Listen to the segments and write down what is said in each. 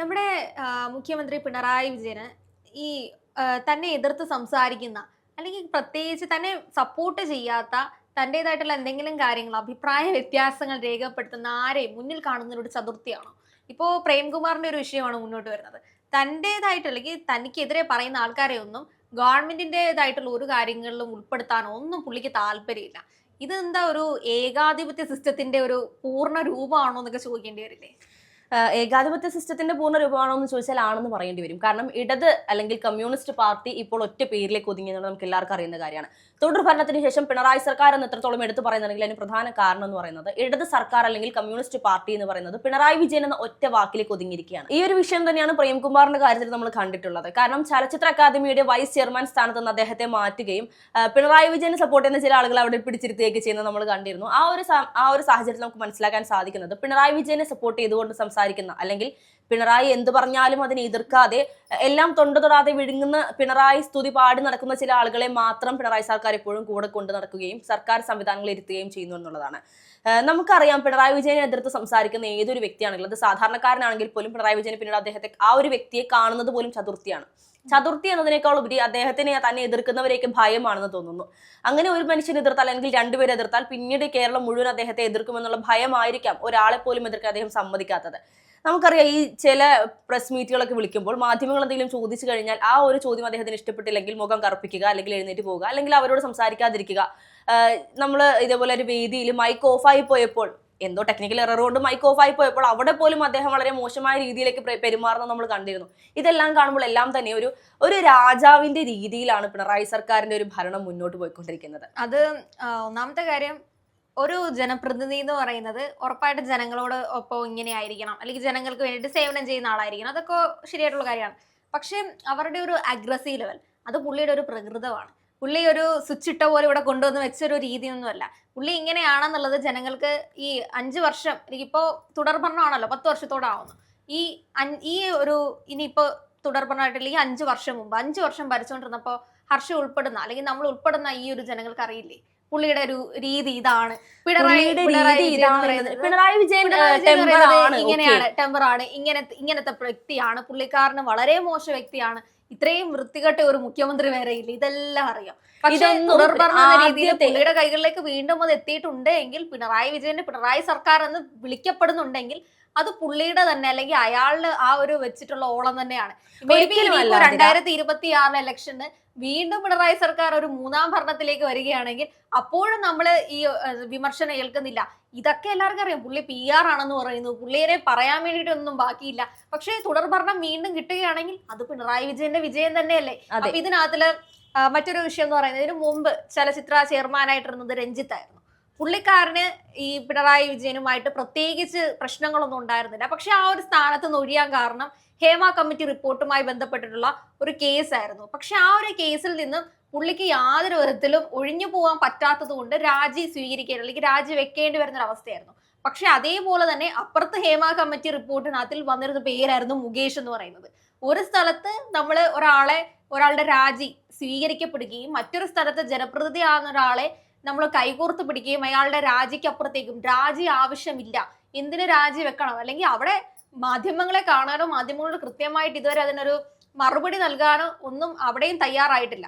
നമ്മുടെ മുഖ്യമന്ത്രി പിണറായി വിജയന് ഈ തന്നെ എതിർത്ത് സംസാരിക്കുന്ന അല്ലെങ്കിൽ പ്രത്യേകിച്ച് തന്നെ സപ്പോർട്ട് ചെയ്യാത്ത തന്റെതായിട്ടുള്ള എന്തെങ്കിലും കാര്യങ്ങൾ അഭിപ്രായ വ്യത്യാസങ്ങൾ രേഖപ്പെടുത്തുന്ന ആരെയും മുന്നിൽ കാണുന്ന ഒരു ചതുർത്ഥിയാണോ? ഇപ്പോൾ പ്രേംകുമാറിന്റെ ഒരു വിഷയമാണ് മുന്നോട്ട് വരുന്നത്. തന്റെതായിട്ട് അല്ലെങ്കിൽ തനിക്കെതിരെ പറയുന്ന ആൾക്കാരെ ഒന്നും ഗവൺമെന്റിന്റെതായിട്ടുള്ള ഒരു കാര്യങ്ങളിലും ഉൾപ്പെടുത്താനോ ഒന്നും പുള്ളിക്ക് താല്പര്യമില്ല. എന്താ ഒരു ഏകാധിപത്യ സിസ്റ്റത്തിന്റെ ഒരു പൂർണ രൂപമാണോ എന്നൊക്കെ ചോദിക്കേണ്ടി വരില്ലേ? ഏകാധിപത്യ സിസ്റ്റത്തിന്റെ പൂർണ രൂപമാണോ എന്ന് ചോദിച്ചാൽ ആണെന്ന് പറയേണ്ടി വരും. കാരണം ഇടത് അല്ലെങ്കിൽ കമ്മ്യൂണിസ്റ്റ് പാർട്ടി ഇപ്പോൾ ഒറ്റ പേരിലേക്ക് ഒതുങ്ങിയെന്നുള്ളത് നമുക്ക് എല്ലാവർക്കും അറിയുന്ന കാര്യമാണ്. തുടർ ഭരണത്തിന് ശേഷം പിണറായി സർക്കാർ എന്ന് എത്രത്തോളം എടുത്തു പറയുന്നുണ്ടെങ്കിൽ അതിന് പ്രധാന കാരണം എന്ന് പറയുന്നത്? ഇടത് സർക്കാർ അല്ലെങ്കിൽ കമ്മ്യൂണിസ്റ്റ് പാർട്ടി എന്ന് പറയുന്നത് പിണറായി വിജയൻ എന്ന ഒറ്റ വാക്കിലേക്ക് ഒതുങ്ങിയിരിക്കുകയാണ് ഈ ഒരു വിഷയം തന്നെയാണ് പ്രേംകുമാറിന്റെ കാര്യത്തിൽ നമ്മൾ കണ്ടിട്ടുള്ളത്. കാരണം ചലച്ചിത്ര അക്കാദമിയുടെ വൈസ് ചെയർമാൻ സ്ഥാനത്ത് നിന്ന് അദ്ദേഹത്തെ മാറ്റുകയും പിണറായി വിജയനെ സപ്പോർട്ട് ചെയ്യുന്ന ചില ആളുകൾ അവിടെ പിടിച്ചിരുത്തുകയൊക്കെ ചെയ്യുന്നത് നമ്മൾ കണ്ടിരുന്നു. ആ ഒരു ആ ഒരു സാഹചര്യത്തിൽ നമുക്ക് മനസ്സിലാക്കാൻ സാധിക്കുന്നത് പിണറായി വിജയനെ സപ്പോർട്ട് ചെയ്തുകൊണ്ട് സംസാരിക്കുന്ന അല്ലെങ്കിൽ പിണറായി എന്ത് പറഞ്ഞാലും അതിനെ എതിർക്കാതെ എല്ലാം തൊണ്ട തൊടാതെ വിഴുങ്ങുന്ന പിണറായി സ്തുതി പാടി നടക്കുന്ന ചില ആളുകളെ മാത്രം പിണറായി സർക്കാർ എപ്പോഴും കൂടെ കൊണ്ടു നടക്കുകയും സർക്കാർ സംവിധാനങ്ങൾ ഇരുത്തുകയും ചെയ്യുന്നു എന്നുള്ളതാണ്. നമുക്കറിയാം പിണറായി വിജയനെ എതിർത്ത് സംസാരിക്കുന്ന ഏതൊരു വ്യക്തിയാണെങ്കിലും അത് സാധാരണക്കാരനാണെങ്കിൽ പോലും പിണറായി വിജയനെ പിന്നീട് അദ്ദേഹത്തെ ആ ഒരു വ്യക്തിയെ കാണുന്നത് പോലും ചതുർത്ഥിയാണ്. ചതുർത്ഥി എന്നതിനേക്കാൾ ഉപരി അദ്ദേഹത്തിനെ തന്നെ എതിർക്കുന്നവരേക്ക് ഭയമാണെന്ന് തോന്നുന്നു. അങ്ങനെ ഒരു മനുഷ്യൻ എതിർത്താൽ അല്ലെങ്കിൽ രണ്ടുപേരെ എതിർത്താൽ പിന്നീട് കേരളം മുഴുവൻ അദ്ദേഹത്തെ എതിർക്കുമെന്നുള്ള ഭയമായിരിക്കാം ഒരാളെ പോലും എതിർക്കാൻ അദ്ദേഹം സമ്മതിക്കാത്തത്. നമുക്കറിയാം ഈ ചില പ്രസ് മീറ്റുകളൊക്കെ വിളിക്കുമ്പോൾ മാധ്യമങ്ങൾ എന്തെങ്കിലും ചോദിച്ചു കഴിഞ്ഞാൽ ആ ഒരു ചോദ്യം അദ്ദേഹത്തിന് ഇഷ്ടപ്പെട്ടില്ലെങ്കിൽ മുഖം കറുപ്പിക്കുക അല്ലെങ്കിൽ എഴുന്നേറ്റ് പോവുക അല്ലെങ്കിൽ അവരോട് സംസാരിക്കാതിരിക്കുക. നമ്മൾ ഇതേപോലെ ഒരു വേദിയിൽ മൈക്ക് ഓഫായി പോയപ്പോൾ എന്തോ ടെക്നിക്കൽ എറർ കൊണ്ട് മൈക്ക് ഓഫ് ആയി പോയപ്പോൾ അവിടെ പോലും അദ്ദേഹം വളരെ മോശമായ രീതിയിലേക്ക് പ്ര- പെരുമാറുന്നത് നമ്മൾ കണ്ടിരുന്നു. ഇതെല്ലാം കാണുമ്പോൾ എല്ലാം തന്നെ ഒരു ഒരു രാജാവിന്റെ രീതിയിലാണ് പിണറായി സർക്കാരിന്റെ ഒരു ഭരണം മുന്നോട്ട് പോയിക്കൊണ്ടിരിക്കുന്നത്. അത് ഒന്നാമത്തെ കാര്യം ഒരു ജനപ്രതിനിധി എന്ന് പറയുന്നത് ഉറപ്പായിട്ട് ജനങ്ങളോട് ഒപ്പം ഇങ്ങനെ ആയിരിക്കണം. അല്ലെങ്കിൽ ജനങ്ങൾക്ക് വേണ്ടിയിട്ട് സേവനം ചെയ്യുന്ന ആളായിരിക്കണം. അതൊക്കെ ശരിയായിട്ടുള്ള കാര്യമാണ്. പക്ഷേ അവരുടെ ഒരു അഗ്രസീവ് ലെവൽ അത് പുള്ളിയുടെ ഒരു പ്രകൃതമാണ്. പുള്ളി ഒരു സ്വിച്ച് ഇട്ട പോലെ ഇവിടെ കൊണ്ടുവന്ന് വെച്ചൊരു രീതിയൊന്നുമല്ല. പുള്ളി ഇങ്ങനെയാണെന്നുള്ളത് ജനങ്ങൾക്ക് ഈ അഞ്ച് വർഷം എനിക്കിപ്പോ തുടർ ഭരണമാണല്ലോ പത്ത് വർഷത്തോടാവുന്നു. ഈ ഈ ഒരു ഇനിയിപ്പോ തുടർ ഭരണമായിട്ടില്ല ഈ അഞ്ച് വർഷം മുമ്പ് അഞ്ച് വർഷം ഭരിച്ചുകൊണ്ടിരുന്നപ്പോ ഹർഷ ഉൾപ്പെടുന്ന അല്ലെങ്കിൽ നമ്മൾ ഉൾപ്പെടുന്ന ഈ ഒരു ജനങ്ങൾക്ക് അറിയില്ലേ പുള്ളിയുടെ ഒരു രീതി ഇതാണ്. പിണറായി പിണറായി വിജയൻ ഇങ്ങനെയാണ് ടെമ്പറാണ് ഇങ്ങനെ ഇങ്ങനത്തെ ഇങ്ങനത്തെ വ്യക്തിയാണ്. പുള്ളിക്കാരന് വളരെ മോശം വ്യക്തിയാണ്. ഇത്രയും വൃത്തികെട്ട ഒരു മുഖ്യമന്ത്രി വേറെ ഇല്ല. ഇതെല്ലാം അറിയാം. രീതിയിൽ പുള്ളിയുടെ കൈകളിലേക്ക് വീണ്ടും അത് എത്തിയിട്ടുണ്ട് എങ്കിൽ പിണറായി വിജയന്റെ പിണറായി സർക്കാർ എന്ന് വിളിക്കപ്പെടുന്നുണ്ടെങ്കിൽ അത് പുള്ളിയുടെ തന്നെ അല്ലെങ്കിൽ അയാളുടെ ആ ഒരു വെച്ചിട്ടുള്ള ഓളം തന്നെയാണ്. രണ്ടായിരത്തി ഇരുപത്തി ആറിലെ ഇലക്ഷന് വീണ്ടും പിണറായി സർക്കാർ ഒരു മൂന്നാം ഭരണത്തിലേക്ക് വരികയാണെങ്കിൽ അപ്പോഴും നമ്മൾ ഈ വിമർശനം ഏൽക്കുന്നില്ല. ഇതൊക്കെ എല്ലാവർക്കും അറിയാം. പുള്ളി പി ആർ ആണെന്ന് പറയുന്നു. പുള്ളിയെ പറയാൻ വേണ്ടിയിട്ടൊന്നും ബാക്കിയില്ല. പക്ഷേ തുടർ ഭരണം വീണ്ടും കിട്ടുകയാണെങ്കിൽ അത് പിണറായി വിജയന്റെ വിജയം തന്നെയല്ലേ. അപ്പൊ ഇതിനകത്തിൽ മറ്റൊരു വിഷയം എന്ന് പറയുന്നത് ഇതിനു മുമ്പ് ചലച്ചിത്ര ചെയർമാനായിട്ടിരുന്നത് രഞ്ജിത്തായിരുന്നു. പുള്ളിക്കാരന് ഈ പിണറായി വിജയനുമായിട്ട് പ്രത്യേകിച്ച് പ്രശ്നങ്ങളൊന്നും ഉണ്ടായിരുന്നില്ല. പക്ഷെ ആ ഒരു സ്ഥാനത്ത് നിന്ന് ഒഴിയാൻ കാരണം ഹേമ കമ്മിറ്റി റിപ്പോർട്ടുമായി ബന്ധപ്പെട്ടിട്ടുള്ള ഒരു കേസായിരുന്നു. പക്ഷെ ആ ഒരു കേസിൽ നിന്നും പുള്ളിക്ക് യാതൊരു വിധത്തിലും ഒഴിഞ്ഞു പോകാൻ പറ്റാത്തത് കൊണ്ട് രാജി സ്വീകരിക്കേണ്ട അല്ലെങ്കിൽ രാജി വെക്കേണ്ടി വരുന്ന അവസ്ഥയായിരുന്നു. പക്ഷെ അതേപോലെ തന്നെ അപ്പുറത്ത് ഹേമ കമ്മിറ്റി റിപ്പോർട്ടിനകത്തിൽ വന്നിരുന്ന പേരായിരുന്നു മുകേഷ് എന്ന് പറയുന്നത്. ഒരു സ്ഥലത്ത് നമ്മൾ ഒരാളെ ഒരാളുടെ രാജി സ്വീകരിക്കപ്പെടുകയും മറ്റൊരു സ്ഥലത്ത് ജനപ്രതിനിധി ആകുന്ന ഒരാളെ നമ്മൾ കൈകോർത്ത് പിടിക്കുകയും അയാളുടെ രാജിക്കപ്പുറത്തേക്കും രാജി ആവശ്യമില്ല. എന്തിന് രാജി വെക്കണം? അല്ലെങ്കിൽ അവിടെ മാധ്യമങ്ങളെ കാണാനോ മാധ്യമങ്ങളോട് കൃത്യമായിട്ട് ഇതുവരെ അതിനൊരു മറുപടി നൽകാനോ ഒന്നും അവിടെയും തയ്യാറായിട്ടില്ല.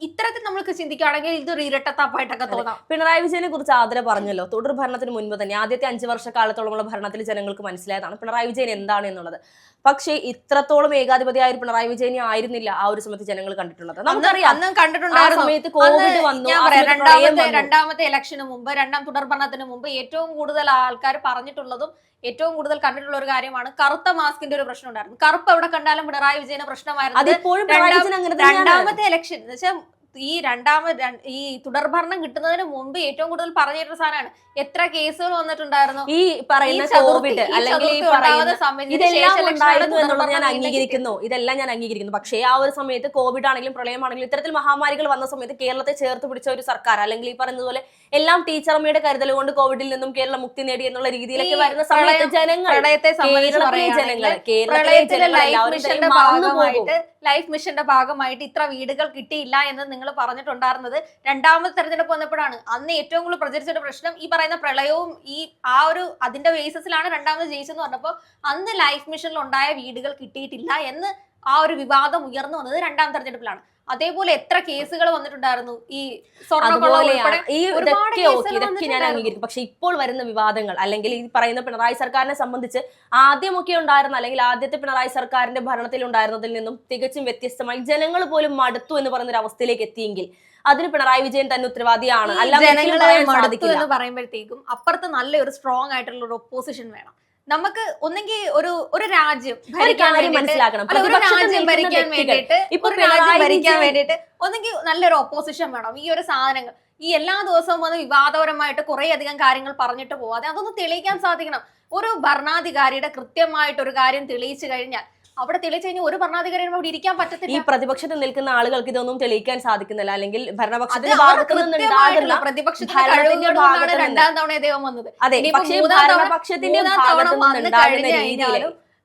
ഇത്തരത്തിൽ നമ്മൾക്ക് ചിന്തിക്കുകയാണെങ്കിൽ ഇതൊരു ഇരട്ടത്താപ്പായിട്ടൊക്കെ തോന്നാം. പിണറായി വിജയനെ കുറിച്ച് ആദര പറഞ്ഞല്ലോ. തുടർ ഭരണത്തിന് മുൻപ് തന്നെ. ആദ്യത്തെ അഞ്ചു വർഷക്കാലത്തോളമുള്ള ഭരണത്തിൽ ജനങ്ങൾക്ക് മനസ്സിലായതാണ് പിണറായി വിജയൻ എന്താണ് എന്നുള്ളത്. പക്ഷേ ഇത്രത്തോളം ഏകാധിപതിയായ പിണറായി വിജയനെ ആയിരുന്നില്ല ആ ഒരു സമയത്ത് ജനങ്ങൾ കണ്ടിട്ടുള്ളത്. നമുക്കറിയാം അന്ന് ആ കണ്ടിട്ടുണ്ടായിരുന്നു സമയത്ത് കോവിഡ് വന്നു രണ്ടാമത്തെ രണ്ടാമത്തെ ഇലക്ഷന് മുമ്പ് രണ്ടാം തുടർ ഭരണത്തിന് മുമ്പ് ഏറ്റവും കൂടുതൽ ആൾക്കാർ പറഞ്ഞിട്ടുള്ളതും ഏറ്റവും കൂടുതൽ കണ്ടിട്ടുള്ള ഒരു കാര്യമാണ് കറുത്ത മാസ്കിന്റെ ഒരു പ്രശ്നം ഉണ്ടായിരുന്നു. കറുപ്പ് എവിടെ കണ്ടാലും പിണറായി വിജയന് പ്രശ്നമായിരുന്നു രണ്ടാമത്തെ ഇലക്ഷൻ എന്ന് വെച്ചാൽ ഈ രണ്ടാമത് ഈ തുടർഭരണം കിട്ടുന്നതിന് മുമ്പ് ഏറ്റവും കൂടുതൽ പറഞ്ഞിട്ടൊരു സാധനമാണ്. എത്ര കേസുകൾ വന്നിട്ടുണ്ടായിരുന്നു? ഈ പറയുന്ന കോവിഡ് അല്ലെങ്കിൽ ഇതെല്ലാം ഉണ്ടായിരുന്നു എന്നുള്ളത് ഞാൻ അംഗീകരിക്കുന്നു. ഇതെല്ലാം ഞാൻ അംഗീകരിക്കുന്നു. പക്ഷേ ആ ഒരു സമയത്ത് കോവിഡ് ആണെങ്കിലും പ്രളയമാണെങ്കിലും ഇത്തരത്തിൽ മഹാമാരികൾ വന്ന സമയത്ത് കേരളത്തെ ചേർത്ത് പിടിച്ച ഒരു സർക്കാർ അല്ലെങ്കിൽ ഈ പറയുന്നത് പോലെ എല്ലാം ടീച്ചറമ്മയുടെ കരുതൽ കൊണ്ട് കോവിഡിൽ നിന്നും കേരളം മുക്തി നേടി എന്നുള്ള രീതിയിലേക്ക് വരുന്ന സമയത്ത് ജനങ്ങൾ ജനങ്ങൾ ലൈഫ് മിഷന്റെ ഭാഗമായിട്ട് ഇത്ര വീടുകൾ കിട്ടിയില്ല എന്ന് നിങ്ങൾ നിങ്ങൾ പറഞ്ഞിട്ടുണ്ടായിരുന്നത് രണ്ടാമത്തെ തെരഞ്ഞെടുപ്പ് വന്നപ്പോഴാണ്. അന്ന് ഏറ്റവും കൂടുതൽ പ്രചരിച്ച ഒരു പ്രശ്നം ഈ പറയുന്ന പ്രളയവും ഈ ആ ഒരു അതിന്റെ ബേസിസിലാണ് രണ്ടാമത് ജയിച്ചെന്ന് പറഞ്ഞപ്പോൾ അന്ന് ലൈഫ് മിഷനിൽ ഉണ്ടായ വീടുകൾ കിട്ടിയിട്ടില്ല എന്ന് ആ ഒരു വിവാദം ഉയർന്നു വന്നത് രണ്ടാം തെരഞ്ഞെടുപ്പിലാണ്. അതേപോലെ എത്ര കേസുകൾ വന്നിട്ടുണ്ടായിരുന്നു? ഈ ഇതൊക്കെ ഞാൻ. അംഗീകരിക്കും. പക്ഷെ ഇപ്പോൾ വരുന്ന വിവാദങ്ങൾ അല്ലെങ്കിൽ ഈ പറയുന്ന പിണറായി സർക്കാരിനെ സംബന്ധിച്ച് ആദ്യമൊക്കെ ഉണ്ടായിരുന്ന അല്ലെങ്കിൽ ആദ്യത്തെ പിണറായി സർക്കാരിന്റെ ഭരണത്തിൽ ഉണ്ടായിരുന്നതിൽ നിന്നും തികച്ചും വ്യത്യസ്തമായി ജനങ്ങൾ പോലും മടുത്തു എന്ന് പറയുന്ന ഒരു അവസ്ഥയിലേക്ക് എത്തിയെങ്കിൽ അതിന് പിണറായി വിജയൻ തന്നെ ഉത്തരവാദിയാണ്. അല്ലെങ്കിൽ അല്ലാതെ പറയുമ്പോഴത്തേക്കും അപ്പുറത്ത് നല്ലൊരു സ്ട്രോങ് ആയിട്ടുള്ള ഒരു ഒപ്പോസിഷൻ വേണം. നമുക്ക് ഒന്നെങ്കിൽ ഒരു ഒരു രാജ്യം മനസ്സിലാക്കണം. ഒരു രാജ്യം ഭരിക്കാൻ വേണ്ടിയിട്ട് ഇപ്പൊ രാജ്യം ഭരിക്കാൻ വേണ്ടിയിട്ട് ഒന്നെങ്കിൽ നല്ലൊരു ഓപ്പോസിഷൻ വേണം. ഈ ഒരു സാധനങ്ങൾ. ഈ എല്ലാ ദിവസവും വന്ന് വിവാദപരമായിട്ട് കുറെ അധികം കാര്യങ്ങൾ പറഞ്ഞിട്ട് പോവാതെ അതൊന്ന് തെളിയിക്കാൻ സാധിക്കണം. ഒരു ഭരണാധികാരിയുടെ കൃത്യമായിട്ട് ഒരു കാര്യം തെളിയിച്ചു കഴിഞ്ഞാൽ അവിടെ തെളിയിച്ചു കഴിഞ്ഞാൽ ഒരു ഭരണാധികാരിയും അവിടെ ഇരിക്കാൻ പറ്റത്തില്ല. ഈ പ്രതിപക്ഷത്തിൽ നിൽക്കുന്ന ആളുകൾക്ക് ഇതൊന്നും തെളിയിക്കാൻ സാധിക്കുന്നില്ല. അല്ലെങ്കിൽ ഭരണപക്ഷത്തിന്റെ. രണ്ടാം തവണ ഇദ്ദേഹം വന്നത്. അതെ പക്ഷേ ഭരണപക്ഷത്തിന്റെ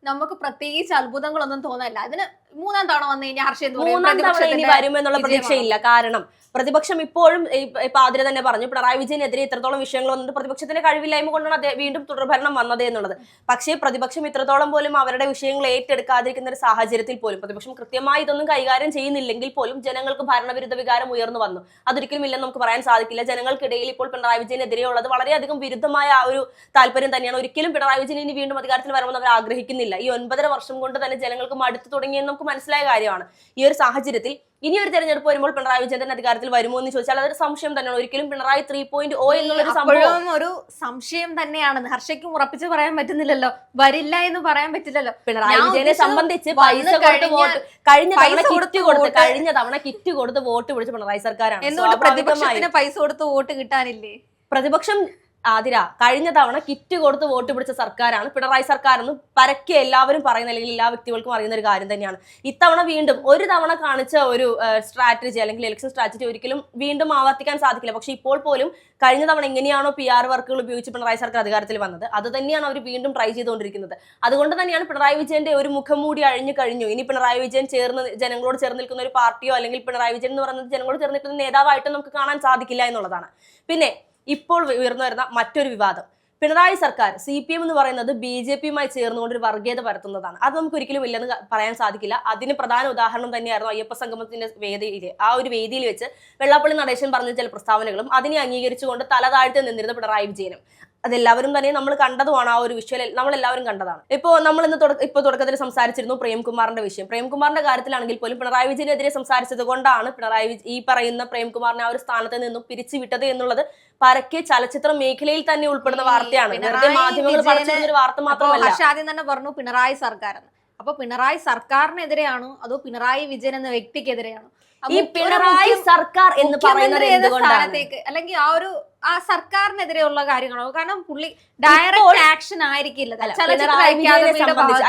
നമുക്ക് പ്രത്യേകിച്ച് അത്ഭുതങ്ങളൊന്നും തോന്നല്ല. അതിന് മൂന്നാം തവണ വന്നു കഴിഞ്ഞാൽ ഹർഷ എന്ത് പറയും? മൂന്നാം തവണ ഇനി വരുമെന്നുള്ള പ്രതീക്ഷയില്ല. കാരണം പ്രതിപക്ഷം ഇപ്പോഴും ഇപ്പൊ ആതിര തന്നെ പറഞ്ഞു പിണറായി വിജയനെതിരെ ഇത്രത്തോളം വിഷയങ്ങൾ വന്നിട്ട് പ്രതിപക്ഷത്തിന്റെ കഴിവില്ലായ്മ കൊണ്ടാണ് അദ്ദേഹം വീണ്ടും തുടർഭരണം വന്നത് എന്നുള്ളത്. പക്ഷേ പ്രതിപക്ഷം ഇത്രത്തോളം പോലും അവരുടെ വിഷയങ്ങൾ ഏറ്റെടുക്കാതിരിക്കുന്ന ഒരു സാഹചര്യത്തിൽ പോലും പ്രതിപക്ഷം കൃത്യമായി ഇതൊന്നും കൈകാര്യം ചെയ്യുന്നില്ലെങ്കിൽ പോലും ജനങ്ങൾക്ക് ഭരണവിരുദ്ധ വികാരം ഉയർന്നു വന്നു. അതൊരിക്കലും ഇല്ലെന്ന് നമുക്ക് പറയാൻ സാധിക്കില്ല. ജനങ്ങൾക്കിടയിൽ ഇപ്പോൾ പിണറായി വിജയനെതിരെയുള്ളത് വളരെയധികം വിരുദ്ധമായ ആ ഒരു താല്പര്യം തന്നെയാണ്. ഒരിക്കലും പിണറായി വിജയൻ ഇനി വീണ്ടും അധികാരത്തിൽ വരണമെന്ന് അവർ ആഗ്രഹിക്കുന്നില്ല. ഈ ഒൻപതര വർഷം കൊണ്ട് തന്നെ ജനങ്ങൾക്ക് മടുത്തു തുടങ്ങിയെന്ന് നമുക്ക് മനസ്സിലായ കാര്യമാണ്. ഈ ഒരു സാഹചര്യത്തിൽ ഇനി ഒരു തെരഞ്ഞെടുപ്പ് വരുമ്പോൾ പിണറായി വിജയൻ തന്നെ അധികാരത്തിൽ വരുമോ എന്ന് ചോദിച്ചാൽ അതൊരു സംശയം തന്നെയാണ്. ഒരിക്കലും പിണറായി ത്രീ പോയിന്റ് ഓ എന്നുള്ളൊരു സംഭവം ഒരു സംശയം തന്നെയാണ്. ഹർഷയ്ക്കും ഉറപ്പിച്ച് പറയാൻ പറ്റുന്നില്ലല്ലോ. വരില്ല എന്ന് പറയാൻ പറ്റില്ലല്ലോ. പിണറായി വിജയനെ സംബന്ധിച്ച് പൈസ കൊടുത്ത് വോട്ട് കഴിഞ്ഞ തവണ കിറ്റ് കൊടുത്ത് വോട്ട് കഴിഞ്ഞ തവണ കിറ്റ് കൊടുത്ത് വോട്ട് പിടിച്ച പിണറായി സർക്കാരാണ്. എന്തുകൊണ്ട് പ്രതിപക്ഷത്തിന് പൈസ കൊടുത്ത് വോട്ട് കിട്ടാനില്ലേ? പ്രതിപക്ഷം ആതിര കഴിഞ്ഞ തവണ കിറ്റ് കൊടുത്ത് വോട്ട് പിടിച്ച സർക്കാരാണ് പിണറായി സർക്കാർ എന്ന് പരക്കെ എല്ലാവരും പറയുന്ന അല്ലെങ്കിൽ എല്ലാ വ്യക്തികൾക്കും അറിയുന്ന ഒരു കാര്യം തന്നെയാണ്. ഇത്തവണ വീണ്ടും ഒരു തവണ കാണിച്ച ഒരു സ്ട്രാറ്റജി അല്ലെങ്കിൽ ഇലക്ഷൻ സ്ട്രാറ്റജി ഒരിക്കലും വീണ്ടും ആവർത്തിക്കാൻ സാധിക്കില്ല. പക്ഷെ ഇപ്പോൾ പോലും കഴിഞ്ഞ തവണ എങ്ങനെയാണോ പി ആർ വർക്കുകൾ ഉപയോഗിച്ച് പിണറായി സർക്കാർ അധികാരത്തിൽ വന്നത്? അത് തന്നെയാണ് അവർ വീണ്ടും ട്രൈ ചെയ്തുകൊണ്ടിരിക്കുന്നത്. അതുകൊണ്ട് തന്നെയാണ് പിണറായി വിജയന്റെ ഒരു മുഖം മൂടി അഴിഞ്ഞു കഴിഞ്ഞു. ഇനി പിണറായി വിജയൻ ചേർന്ന് ജനങ്ങളോട് ചേർന്ന് നിൽക്കുന്ന ഒരു പാർട്ടിയോ അല്ലെങ്കിൽ പിണറായി വിജയൻ എന്ന് പറയുന്നത് ജനങ്ങളോട് ചേർന്ന് നിൽക്കുന്ന നേതാവായിട്ട് നമുക്ക് കാണാൻ സാധിക്കില്ല എന്നുള്ളതാണ്. പിന്നെ ഇപ്പോൾ ഉയർന്നു വരുന്ന മറ്റൊരു വിവാദം. പിണറായി സർക്കാർ സി പി എം എന്ന് പറയുന്നത് ബി ജെ പിയുമായി ചേർന്നുകൊണ്ട് ഒരു വർഗീയത പരത്തുന്നതാണ്. അത് നമുക്ക് ഒരിക്കലും ഇല്ലെന്ന് പറയാൻ സാധിക്കില്ല. അതിന് പ്രധാന ഉദാഹരണം തന്നെയായിരുന്നു അയ്യപ്പ സംഗമത്തിന്റെ വേദിയിൽ ആ ഒരു വേദിയിൽ വെച്ച് വെള്ളാപ്പള്ളി നടേശൻ പറഞ്ഞ ചില പ്രസ്താവനകളും അതിനെ അംഗീകരിച്ചുകൊണ്ട് തല താഴ്ത്തി നിന്നിരുന്ന പിണറായി വിജയനും. അതെല്ലാവരും തന്നെ നമ്മൾ കണ്ടതുമാണ് ആ ഒരു വിഷ്വൽ. നമ്മൾ എല്ലാവരും കണ്ടതാണ്. ഇപ്പോൾ നമ്മൾ ഇന്ന് ഇപ്പോൾ തുടക്കത്തിൽ സംസാരിച്ചിരുന്നു പ്രേംകുമാറിന്റെ വിഷയം. പ്രേംകുമാറിന്റെ കാര്യത്തിലാണെങ്കിൽ പോലും പിണറായി വിജയനെതിരെ സംസാരിച്ചത് കൊണ്ടാണ് പിണറായി ഈ പറയുന്ന പ്രേംകുമാറിനെ ആ ഒരു സ്ഥാനത്ത് നിന്നും പിരിച്ചുവിട്ടത് എന്നുള്ളത് പരക്കെ ചലച്ചിത്ര മേഖലയിൽ തന്നെ ഉൾപ്പെടുന്ന വാർത്തയാണ്. വെറുതെ മാധ്യമങ്ങൾ വാർത്ത മാത്രമല്ല. ആദ്യം തന്നെ പറഞ്ഞു പിണറായി സർക്കാർ അപ്പൊ പിണറായി സർക്കാരിനെതിരെയാണോ അതോ പിണറായി വിജയൻ എന്ന വ്യക്തിക്കെതിരെയാണോ? ഈ പിണറായി സർക്കാർ എന്ന് പറയുന്നത് സ്ഥാനത്തേക്ക് അല്ലെങ്കിൽ ആ ഒരു ആ സർക്കാരിനെതിരെയുള്ള കാര്യങ്ങളോ? കാരണം പുള്ളി ഡയറക്റ്റ് ആക്ഷൻ ആയിരിക്കില്ല.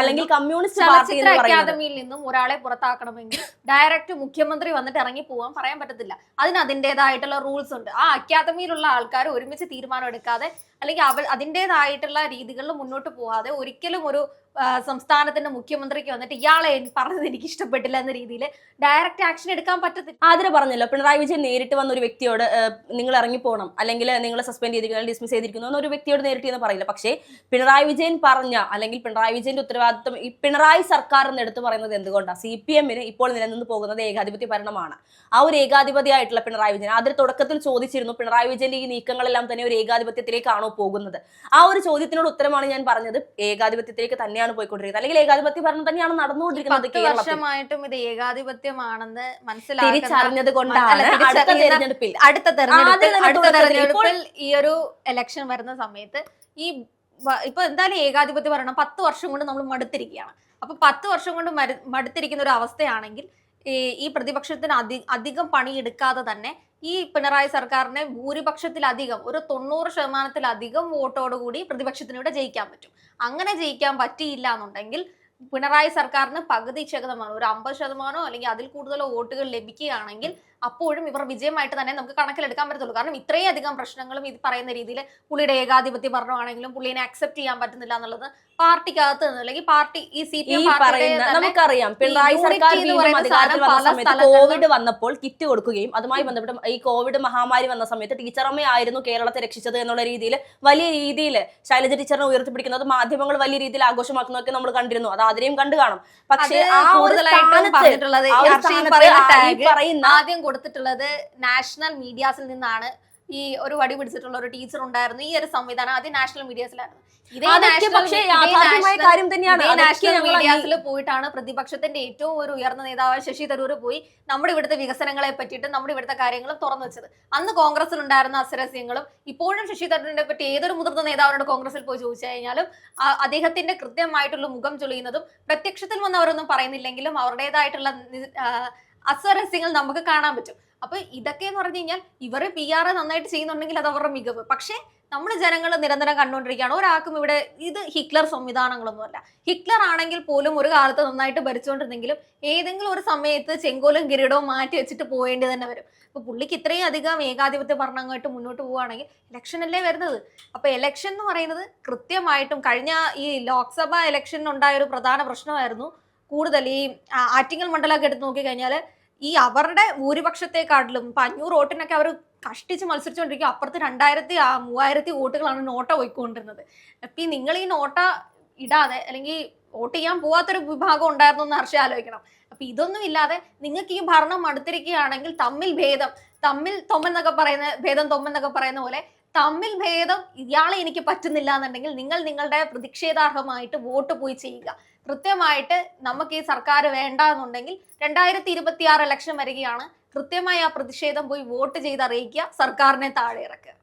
അല്ലെങ്കിൽ കമ്മ്യൂണിസ്റ്റ് ചലച്ചിത്ര അക്കാദമിയിൽ നിന്നും ഒരാളെ പുറത്താക്കണമെങ്കിൽ ഡയറക്റ്റ് മുഖ്യമന്ത്രി വന്നിട്ട് ഇറങ്ങി പോവാൻ പറയാൻ പറ്റത്തില്ല. അതിന് അതിന്റെതായിട്ടുള്ള റൂൾസ് ഉണ്ട്. ആ അക്കാദമിയിലുള്ള ആൾക്കാർ ഒരുമിച്ച് തീരുമാനം എടുക്കാതെ അല്ലെങ്കിൽ അവൾ അതിന്റെതായിട്ടുള്ള രീതികളിൽ മുന്നോട്ട് പോകാതെ ഒരിക്കലും ഒരു സംസ്ഥാനത്തിന്റെ മുഖ്യമന്ത്രിക്ക് വന്നിട്ട് ഇയാളെ പറഞ്ഞത് എനിക്ക് ഇഷ്ടപ്പെട്ടില്ല എന്ന രീതിയിൽ ഡയറക്റ്റ് ആക്ഷൻ എടുക്കാൻ പറ്റത്തില്ല. ആതിര പറഞ്ഞല്ലോ പിണറായി വിജയൻ നേരിട്ട് വന്ന ഒരു വ്യക്തിയോട് നിങ്ങൾ നിങ്ങൾ ഇറങ്ങിപ്പോണം അല്ലെങ്കിൽ നിങ്ങൾ സസ്പെൻഡ് ചെയ്തിരിക്കുന്നു ഡിസ്മിസ് ചെയ്തിരിക്കുന്നു എന്ന് ഒരു വ്യക്തിയോട് നേരിട്ട് എന്ന് പറയില്ല. പക്ഷേ പിണറായി വിജയൻ പറഞ്ഞ അല്ലെങ്കിൽ പിണറായി വിജയന്റെ ഉത്തരവാദിത്വം ഈ പിണറായി സർക്കാർ എന്ന് എടുത്തു പറയുന്നത് എന്തുകൊണ്ടാണ് സി പി എമ്മിന് ഇപ്പോൾ നിലനിന്ന് പോകുന്നത് ഏകാധിപത്യ ഭരണമാണ്. ആ ഒരു ഏകാധിപതിയായിട്ടുള്ള പിണറായി വിജയൻ ആദ്യം തുടക്കത്തിൽ ചോദിച്ചിരുന്നു പിണറായി വിജയന്റെ ഈ നീക്കങ്ങളെല്ലാം തന്നെ ഒരു ഏകാധിപത്യത്തിലേക്കാണോ പോകുന്നത്. ആ ഒരു ചോദ്യത്തിനോട് ഉത്തരമാണ് ഞാൻ പറഞ്ഞത്. ഏകാധിപത്യത്തിലേക്ക് തന്നെയാണ് പോയിക്കൊണ്ടിരിക്കുന്നത്. അല്ലെങ്കിൽ ഏകാധിപത്യ ഭരണം തന്നെയാണ് നടന്നുകൊണ്ടിരിക്കുന്നത് വർഷമായിട്ടും ഇത് ഏകാധിപത്യമാണെന്ന് മനസ്സിലാക്കുന്ന തിരിച്ചറിഞ്ഞത് കൊണ്ടാണ്. അടുത്ത തെരഞ്ഞെടുപ്പിൽ. അടുത്ത തെരഞ്ഞെടുപ്പിൽ ഈ ഒരു എലക്ഷൻ വരുന്ന സമയത്ത് ഈ ഇപ്പൊ എന്തായാലും ഏകാധിപത്യ ഭരണം പത്ത് വർഷം കൊണ്ട് നമ്മൾ മടുത്തിരിക്കുകയാണ്. അപ്പൊ പത്ത് വർഷം കൊണ്ട് മടുത്തിരിക്കുന്ന ഒരു അവസ്ഥയാണെങ്കിൽ ഈ പ്രതിപക്ഷത്തിന് അധി അധികം പണിയെടുക്കാതെ തന്നെ ഈ പിണറായി സർക്കാരിനെ ഭൂരിപക്ഷത്തിലധികം ഒരു തൊണ്ണൂറ് ശതമാനത്തിലധികം വോട്ടോടുകൂടി പ്രതിപക്ഷത്തിനൂടെ ജയിക്കാൻ പറ്റും. അങ്ങനെ ജയിക്കാൻ പറ്റിയില്ല എന്നുണ്ടെങ്കിൽ പിണറായി സർക്കാരിന് പകുതി ശതമാനം ഒരു അമ്പത് ശതമാനമോ അല്ലെങ്കിൽ അതിൽ കൂടുതലോ വോട്ടുകൾ ലഭിക്കുകയാണെങ്കിൽ അപ്പോഴും ഇവർ വിജയമായിട്ട് തന്നെ നമുക്ക് കണക്കിലെടുക്കാൻ പറ്റത്തുള്ളൂ. കാരണം ഇത്രയും അധികം പ്രശ്നങ്ങളും ഇത് പറയുന്ന രീതിയിൽ പുള്ളിയുടെ ഏകാധിപത്യ ഭരണമാണെങ്കിലും പുള്ളിനെ അക്സെപ്റ്റ് ചെയ്യാൻ പറ്റുന്നില്ല എന്നുള്ളത് പാർട്ടിക്കകത്ത് നിന്ന് അല്ലെങ്കിൽ പാർട്ടി ഈ സി പി നമുക്കറിയാം പിണറായി സർക്കാർ കോവിഡ് വന്നപ്പോൾ കിറ്റ് കൊടുക്കുകയും അതുമായി ബന്ധപ്പെട്ട് ഈ കോവിഡ് മഹാമാരി വന്ന സമയത്ത് ടീച്ചറമ്മയായിരുന്നു കേരളത്തെ രക്ഷിച്ചത് എന്നുള്ള രീതിയിൽ വലിയ രീതിയിൽ ശൈലജ ടീച്ചറിനെ ഉയർത്തിപ്പിടിക്കുന്നത് മാധ്യമങ്ങൾ വലിയ രീതിയിൽ ആഘോഷമാക്കുന്നതൊക്കെ നമ്മൾ കണ്ടിരുന്നു. അത് ആദ്യം കണ്ടു കാണും. പക്ഷേ ആ ഒരു സ്ഥാനത്ത് പറയുന്ന കൊടുത്തിട്ടുള്ളത് നാഷണൽ മീഡിയാസിൽ നിന്നാണ്. ഈ ഒരു വടി പിടിച്ചിട്ടുള്ള ഒരു ടീച്ചർ ഉണ്ടായിരുന്നു. ഈ ഒരു സംവിധാനം ആദ്യം നാഷണൽ മീഡിയാസിലായിരുന്നു ഇതേ നാഷണൽ മീഡിയാസിൽ പോയിട്ടാണ് പ്രതിപക്ഷത്തിന്റെ ഏറ്റവും ഒരു ഉയർന്ന നേതാവ് ശശി തരൂർ പോയി നമ്മുടെ ഇവിടുത്തെ വികസനങ്ങളെ പറ്റിയിട്ട് നമ്മുടെ ഇവിടുത്തെ കാര്യങ്ങളും തുറന്നു വെച്ചത്. അന്ന് കോൺഗ്രസിൽ ഉണ്ടായിരുന്ന അസരസ്യങ്ങളും ഇപ്പോഴും ശശി തരൂരിനെ പറ്റി ഏതൊരു മുതിർന്ന നേതാവിനോട് കോൺഗ്രസിൽ പോയി ചോദിച്ചു കഴിഞ്ഞാലും അദ്ദേഹത്തിന്റെ കൃത്യമായിട്ടുള്ള മുഖം ചൊളിയുന്നതും പ്രത്യക്ഷത്തിൽ വന്ന് അവരൊന്നും പറയുന്നില്ലെങ്കിലും അവരുടേതായിട്ടുള്ള അസ്വരസ്യങ്ങൾ നമുക്ക് കാണാൻ പറ്റും. അപ്പൊ ഇതൊക്കെ എന്ന് പറഞ്ഞു കഴിഞ്ഞാൽ ഇവർ പി ആർ നന്നായിട്ട് ചെയ്യുന്നുണ്ടെങ്കിൽ അത് അവരുടെ മികവ്. പക്ഷേ നമ്മൾ ജനങ്ങൾ നിരന്തരം കണ്ടുകൊണ്ടിരിക്കുകയാണ്. ഒരാൾക്കും ഇവിടെ ഇത് ഹിറ്റ്ലർ സംവിധാനങ്ങളൊന്നുമല്ല ഹിറ്റ്ലർ ആണെങ്കിൽ പോലും ഒരു കാലത്ത് നന്നായിട്ട് ഭരിച്ചുകൊണ്ടിരുന്നെങ്കിലും ഏതെങ്കിലും ഒരു സമയത്ത് ചെങ്കോലും കിരീടവും മാറ്റി വെച്ചിട്ട് പോകേണ്ടി തന്നെ വരും. അപ്പൊ പുള്ളിക്ക് ഇത്രയും അധികം ഏകാധിപത്യ ഭരണമായിട്ട് മുന്നോട്ട് പോവുകയാണെങ്കിൽ ഇലക്ഷൻ അല്ലേ വരുന്നത്? അപ്പൊ ഇലക്ഷൻ എന്ന് പറയുന്നത് കൃത്യമായിട്ടും കഴിഞ്ഞ ഈ ലോക്സഭാ ഇലക്ഷനിലുണ്ടായ ഒരു പ്രധാന പ്രശ്നമായിരുന്നു കൂടുതൽ ഈ ആറ്റിങ്ങൽ മണ്ഡലമൊക്കെ എടുത്ത് നോക്കിക്കഴിഞ്ഞാൽ ഈ അവരുടെ ഭൂരിപക്ഷത്തെക്കാട്ടിലും ഇപ്പം അഞ്ഞൂറ് വോട്ടിനൊക്കെ അവർ കഷ്ടിച്ച് മത്സരിച്ചുകൊണ്ടിരിക്കും അപ്പുറത്ത് രണ്ടായിരത്തി മൂവായിരത്തി വോട്ടുകളാണ് നോട്ട പോയിക്കൊണ്ടിരുന്നത് അപ്പം ഈ നിങ്ങൾ ഈ നോട്ട ഇടാതെ അല്ലെങ്കിൽ വോട്ട് ചെയ്യാൻ പോവാത്തൊരു വിഭാഗം ഉണ്ടായിരുന്നു എന്ന് ഹർഷ ആലോചിക്കണം. അപ്പൊ ഇതൊന്നും ഇല്ലാതെ നിങ്ങൾക്ക് ഈ ഭരണം അടുത്തിരിക്കുകയാണെങ്കിൽ തമ്മിൽ ഭേദം തമ്മിൽ തൊമ്മെന്നൊക്കെ പറയുന്ന ഭേദം തൊമ്മെന്നൊക്കെ പറയുന്ന പോലെ തമ്മിൽ ഭേദം ഇയാളെ എനിക്ക് പറ്റുന്നില്ല എന്നുണ്ടെങ്കിൽ നിങ്ങൾ നിങ്ങളുടെ പ്രതിഷേധാർഹമായിട്ട് വോട്ട് പോയി ചെയ്യുക. കൃത്യമായിട്ട് നമുക്ക് ഈ സർക്കാർ വേണ്ട എന്നുണ്ടെങ്കിൽ രണ്ടായിരത്തി ഇരുപത്തി ആറ് ഇലക്ഷൻ വരികയാണ്. കൃത്യമായി ആ പ്രതിഷേധം പോയി വോട്ട് ചെയ്ത് അറിയിക്കുക സർക്കാരിനെ താഴെ ഇറക്കുക.